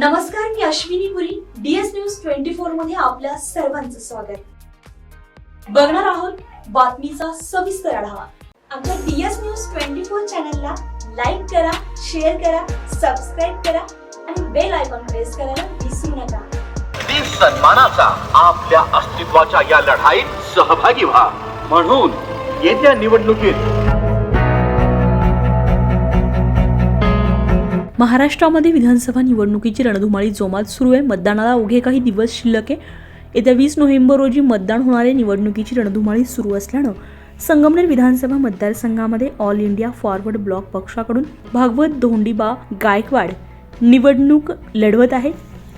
नमस्कार मी Ashwini Puri DS news twenty फोरमध्ये आपल्या सर्वांचं स्वागत. बघणार आहोत बातमीचा सविस्तर आढावा. आमच्या डीएस न्यूज ट्वेंटी फोर चॅनलला लाईक करा शेअर करा सबस्क्राईब करा आणि बेल आयकॉन प्रेस करायला विसरू नका. सन्मानाचा आपल्या अस्तित्वाच्या या लढाईत सहभागी व्हा. म्हणून येत्या निवडणुकीत महाराष्ट्रामध्ये विधानसभा निवडणुकीची रणधुमाळी जोमात सुरू आहे. मतदानाला अवघे काही दिवस शिल्लक आहे. येत्या वीस नोव्हेंबर रोजी मतदान होणाऱ्या निवडणुकीची रणधुमाळी सुरू असल्यानं संगमनेर विधानसभा मतदारसंघामध्ये ऑल इंडिया फॉरवर्ड ब्लॉक पक्षाकडून भागवत धोंडीबा गायकवाड निवडणूक लढवत आहे.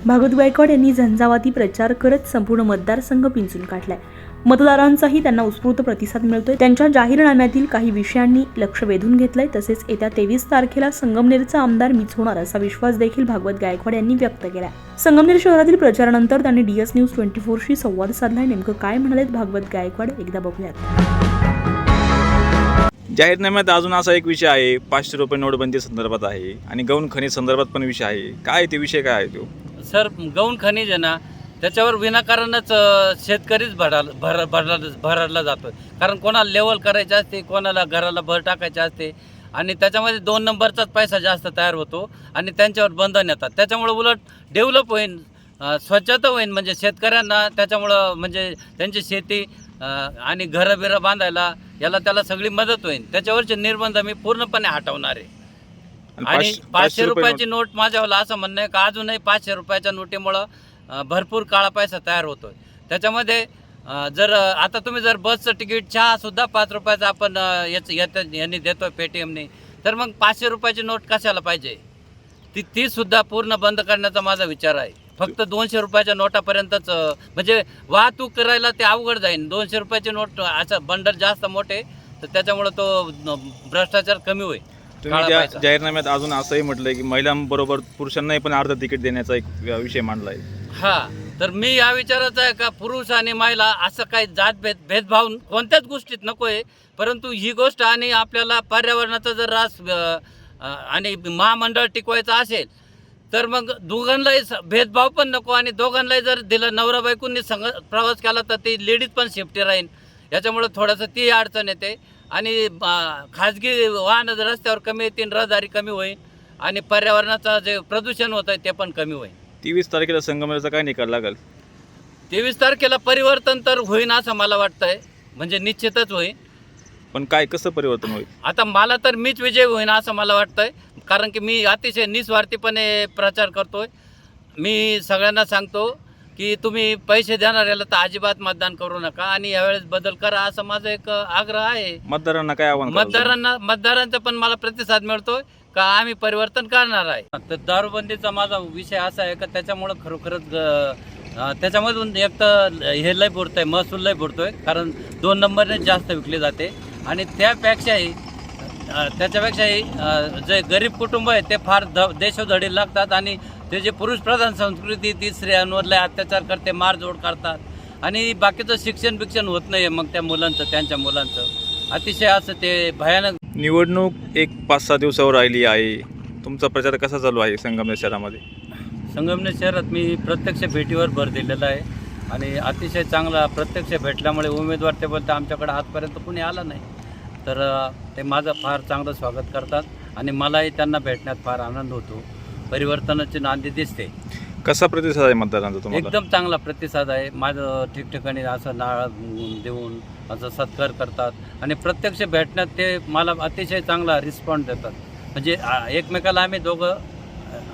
भागवत गायकवाड यांनी झंझावाती प्रचार करत संपूर्ण मतदारसंघ पिंचून काढलाय. मतदारांचाही त्यांना उत्स्फूर्त प्रतिसाद मिळतोय. त्यांच्या जाहीरनाम्यातील काही विषयांनी लक्ष वेधून घेतलंय. तसेच येत्या तेवीस तारखेला संगमनेरचा आमदार मीच होणार असा विश्वास देखील भागवत गायकवाड यांनी व्यक्त केलाय. संगमनेर शहरातील प्रचारानंतर त्यांनी डीएस न्यूज ट्वेंटी फोरशी संवाद साधलाय. नेमकं काय म्हणालेत भागवत गायकवाड? एकदा बघूयात. जाहीरनाम्यात अजून असा एक विषय आहे पाचशे रुपये नोटबंदी संदर्भात आहे आणि गौण खनिज संदर्भात पण विषय आहे. काय ते विषय काय आहे तो? सर गौण खनिज आहे ना त्याच्यावर विनाकारणच शेतकरीच भराला भर भरला भरडला जातो. कारण कोणाला लेवल करायचे असते कोणाला घराला भर टाकायचे असते. आणि त्याच्यामध्ये दोन नंबरचाच पैसा जास्त तयार होतो आणि त्यांच्यावर बंधन येतात. त्याच्यामुळं उलट डेव्हलप होईल अ, स्वच्छता होईल म्हणजे शेतकऱ्यांना त्याच्यामुळं म्हणजे त्यांची शेती आणि घरं बिरं बांधायला याला त्याला सगळी मदत होईल त्याच्यावरचे निर्बंध मी पूर्णपणे हटवणार आहे. आणि पाचशे- पाचशे रुपये रुपयाची नोट माझ्यावाला असं म्हणणं आहे का अजूनही पाचशे रुपयाच्या नोटीमुळं भरपूर काळा पैसा तयार होतोय. त्याच्यामध्ये जर आता तुम्ही जर बसचं तिकीट चहा सुद्धा पाच रुपयाचं आपण याच याच्या यांनी देतोय पेटीएमने तर मग पाचशे रुपयाची नोट कशाला पाहिजे? ती ती सुद्धा पूर्ण बंद करण्याचा माझा विचार आहे. फक्त दोनशे रुपयाच्या नोटापर्यंतच म्हणजे वाहतूक करायला ते अवघड जाईल दोनशे रुपयाची नोट असं बंडल जास्त मोठे तर त्याच्यामुळं तो भ्रष्टाचार कमी होईल. तुम्ही. जाहीरनाम्यात अजून असंही म्हटलंय की महिलांबरोबर पुरुषांनाही पण अर्ध तिकीट देण्याचा एक विषय मांडलाय. हा तर मी या विचाराचा आहे का पुरुष आणि महिला असं काही जात भेद भेदभाव कोणत्याच गोष्टीत नको आहे. परंतु ही गोष्ट आणि आपल्याला पर्यावरणाचा जर रास आणि महामंडळ टिकवायचं असेल तर मग दोघांनाही स- भेदभाव पण नको आणि दोघांनाही जर दिलं नवरा बायकोंनी संग प्रवास केला तर ती लेडीज पण सेफ्टी राहील याच्यामुळं थोडंसं ती अडचण येते. आणि खाजगी वाहनं जर रस्त्यावर कमी येतील रहदारी कमी होईल आणि पर्यावरणाचं जे प्रदूषण होतं ते पण कमी होईल. तेवीस तारखेला संगमेरचा काय निकाल लागेल? तेवीस तारखेला परिवर्तन तर होईन असं मला वाटतंय. म्हणजे निश्चितच होईल पण काय कसं परिवर्तन होईल? आता मला तर मीच विजय होईन असं मला वाटतंय. कारण की मी अतिशय निस्वार्थीपणे प्रचार करतोय. मी सगळ्यांना सांगतो की तुम्ही पैसे देणार याला तर अजिबात मतदान करू नका आणि यावेळेस बदल करा असं माझं एक आग्रह आहे. मतदारांना काय आव्हान कराल? मतदारांना मतदारांचा पण मला प्रतिसाद मिळतोय का आम्ही परिवर्तन करणार आहे. तर दारूबंदीचा माझा विषय असा आहे का त्याच्यामुळं खरोखरच ग- अं, त्याच्यामधून एक तर हे लय बुडतंय महसूल लय बुडतोय कारण दोन नंबरने जास्त विकले जाते. आणि त्यापेक्षाही त्याच्यापेक्षाही जे गरीब कुटुंब आहे ते फार ध देशोधडी लागतात आणि ते जे पुरुष प्रधान संस्कृती ती स्त्रियांवर लय अत्याचार करते मारजोड करतात. आणि बाकीचं शिक्षण बिक्षण होत नाही मग त्या मुलांचं त्यांच्या मुलांचं. अतिशय असं ते भयानक. निवडणूक एक पाच सहा दिवसावर राहिली आहे. तुमचा प्रचार कसा चालू आहे संगमनेर शहरामध्ये? संगमनेर शहरात मी प्रत्यक्ष भेटीवर भर दिलेला आहे. आणि अतिशय चांगला प्रत्यक्ष भेटल्यामुळे उमेदवार ते बोलते आमच्याकडे आजपर्यंत कुणी आला नाही. तर ते माझं फार चांगलं स्वागत करतात आणि मलाही त्यांना भेटण्यात फार आनंद होतो. परिवर्तनाची नांदी दिसते. कसा प्रतिसाद आहे मतदारांचा तुम्हाला? एकदम चांगला प्रतिसाद आहे. माझं ठिकठिकाणी असं नाळ देऊन असं सत्कार करतात आणि प्रत्यक्ष भेटण्यात ते मला अतिशय चांगला रिस्पॉन्स देतात. म्हणजे एकमेकाला आम्ही दोघं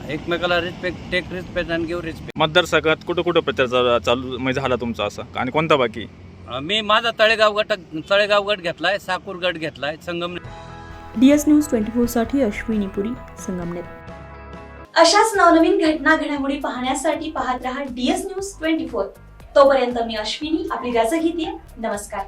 एकमेकाला रिस्पेक्ट टेक रिस्पेक्ट आणि गिव्ह रिस्पेक्ट मतदारसंघात कुठं कुठं प्रचार चालू म्हणजे झाला तुमचा असा? आणि कोणता बाकी? मी माझा तळेगाव गट तळेगाव गट घेतलाय साकूर गट घेतलाय संगमनेर डीएस न्यूज ट्वेंटी फोरसाठी अश्विनी पुरी संगमनेर अशाच नवनवीन घटना घडामोडी पाहण्यासाठी पाहत रहा डीएस न्यूज ट्वेंटी फोर. तोपर्यंत मी अश्विनी आपली रजा घेते. नमस्कार.